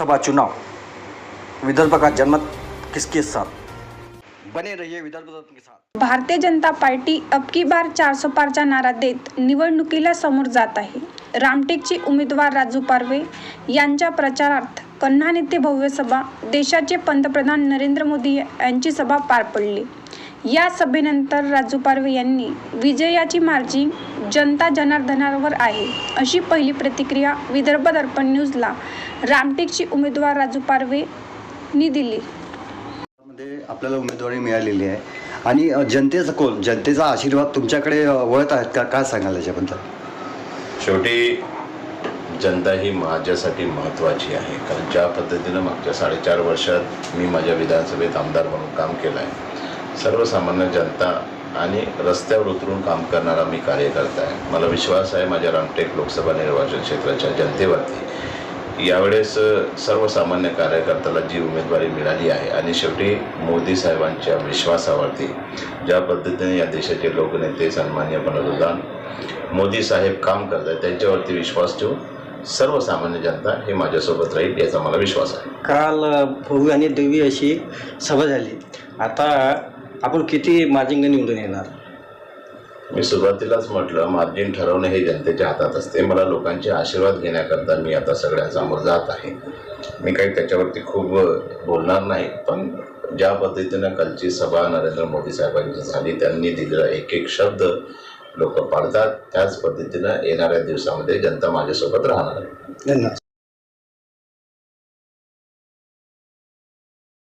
सभा चुनाव विदर्भ का जनमत किसके साथ? बने रहिए विदर्भ के साथ। भारतीय जनता पार्टी अब की बार चारसो पारचा नारा देत निवडणुकीला समोर जात आहे. रामटेकचे उमेदवार राजू पारवे यांच्या प्रचारार्थ कन्हान येथे भव्य सभा देशाचे पंतप्रधान नरेंद्र मोदी यांची सभा पार पडली. या सभेनंतर राजू पारवे यांनी विजयाची मार्जिंग जनता जनार्दनावर आहे अशी पहिली प्रतिक्रिया विदर्भ दर्पण न्यूजला रामटेकचे उमेदवार राजू पारवेंनी दिली. मध्ये आपल्याला उमेदवारी मिळालेली आहे. आणि जनतेचा कोल जनतेचा आशीर्वाद तुमच्याकडे वळत आहेत का? काय सांगाल याच्याबद्दल? शेवटी जनता ही माझ्यासाठी महत्त्वाची आहे. कारण ज्या पद्धतीनं मागच्या साडेचार वर्षात मी माझ्या विधानसभेत आमदार म्हणून काम केलं आहे सर्वसामान्य जनता आणि रस्त्यावर उतरून काम करणारा मी कार्यकर्ता आहे. मला विश्वास आहे माझ्या रामटेक लोकसभा निर्वाचन क्षेत्राच्या जनतेवरती. यावेळेस सर्वसामान्य कार्यकर्त्याला जी उमेदवारी मिळाली आहे आणि शेवटी मोदी साहेबांच्या विश्वासावरती ज्या पद्धतीने या देशाचे लोकनेते सन्मान्य पंतप्रधान मोदी साहेब काम करत आहेत त्यांच्यावरती विश्वास ठेवून सर्वसामान्य जनता हे माझ्यासोबत राहील याचा मला विश्वास आहे. काल भव्य आणि दैवी अशी सभा झाली. आता आपण किती मार्जिंग निवडून येणार? मी सुरुवातीलाच म्हटलं मार्जिन ठरवणं हे जनतेच्या हातात असते. मला लोकांचे आशीर्वाद घेण्याकरता मी आता सगळ्यांसमोर जात आहे. मी काही त्याच्यावरती खूप बोलणार नाही पण ज्या पद्धतीनं कालची सभा नरेंद्र मोदी साहेबांची झाली त्यांनी दिलेला एक एक शब्द लोक पाळतात. त्याच पद्धतीनं येणाऱ्या दिवसामध्ये जनता माझ्यासोबत राहणार आहे. धन्यवाद.